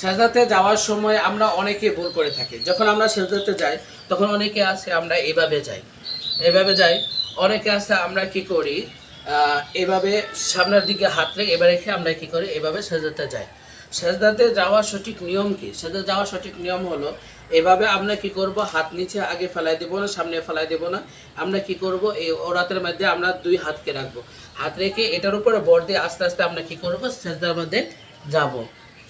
সেজদাতে যাওয়ার সময় আমরা অনেকে ভুল করে থাকি। যখন আমরা সেজদাতে যাই, তখন অনেকে আছে আমরা এভাবে যাই। এভাবে যাই, অনেকে আছে আমরা কি করি এভাবে সামনের দিকে হাত রেখে এবার রেখে আমরা কি করি, এভাবে সেজদাতে যাই। সেজদাতে যাওয়ার সঠিক নিয়ম কি? সেজদাতে যাওয়ার সঠিক নিয়ম হলো, এভাবে আমরা কি করব, হাত নিচে আগে ফেলাই দেবো না, সামনে ফেলাই দেবো না। আমরা কি করব, এই ওরাতের মধ্যে আমরা দুই হাতকে রাখব। হাত রেখে এটার উপরে বর দিয়ে আস্তে আস্তে আমরা কি করব সেজদার মধ্যে যাব।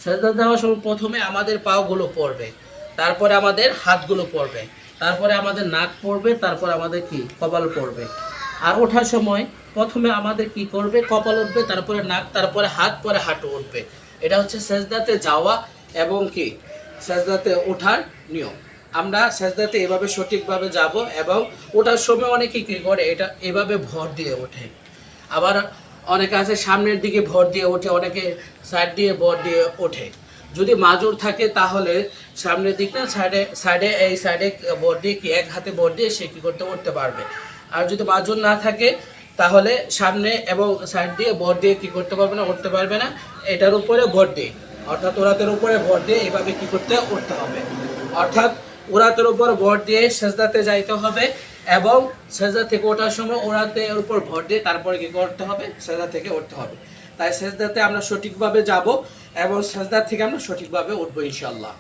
সেজদা যাওয়ার সময় প্রথমে আমাদের পাগুলো পড়বে, তারপরে আমাদের হাতগুলো পড়বে, তারপরে আমাদের নাক পড়বে, তারপর আমাদের কি? কপাল পড়বে। আর ওঠার সময় প্রথমে আমাদের কি করবে? কপাল উঠবে, তারপরে নাক, তারপরে হাত, পরে হাঁটু উঠবে। এটা হচ্ছে সেজদাতে যাওয়া এবং কি? সেজদাতে ওঠার নিয়ম। আমরা সেজদাতে এভাবে সঠিকভাবে যাব এবং ওঠার সময় অনেকে কি করে? এটা এভাবে ভর দিয়ে ওঠে। আবার অনেকে আছে সামনের দিকে ভর দিয়ে ওঠে, অনেকে সাইড দিয়ে ভর দিয়ে ওঠে। যদি মাজুর থাকে তাহলে সামনের দিক না সাইডে সাইডে এই সাইডে ভর দিয়ে কি এক হাতে ভর দিয়ে সে কী করতে, উঠতে পারবে? আর যদি মাজুর না থাকে তাহলে সামনে এবং সাইড দিয়ে ভর দিয়ে কি করতে পারবে না, উঠতে পারবে না, এটার উপরে ভর দিয়ে। অর্থাৎ ওরাতের উপরে ভর দিয়ে এভাবে কি করতে, উঠতে হবে। অর্থাৎ ওরাতের উপর ভর দিয়ে সেজদাতে যাইতে হবে এবং সেজদা থেকে ওঠার সময় ওরাতে এর উপর ভর দিয়ে তারপরে কি করতে হবে? সেজদা থেকে উঠতে হবে। তাই সেজদাতে আমরা সঠিকভাবে যাব এবং সেজদা থেকে আমরা সঠিকভাবে উঠবো ইনশাল্লাহ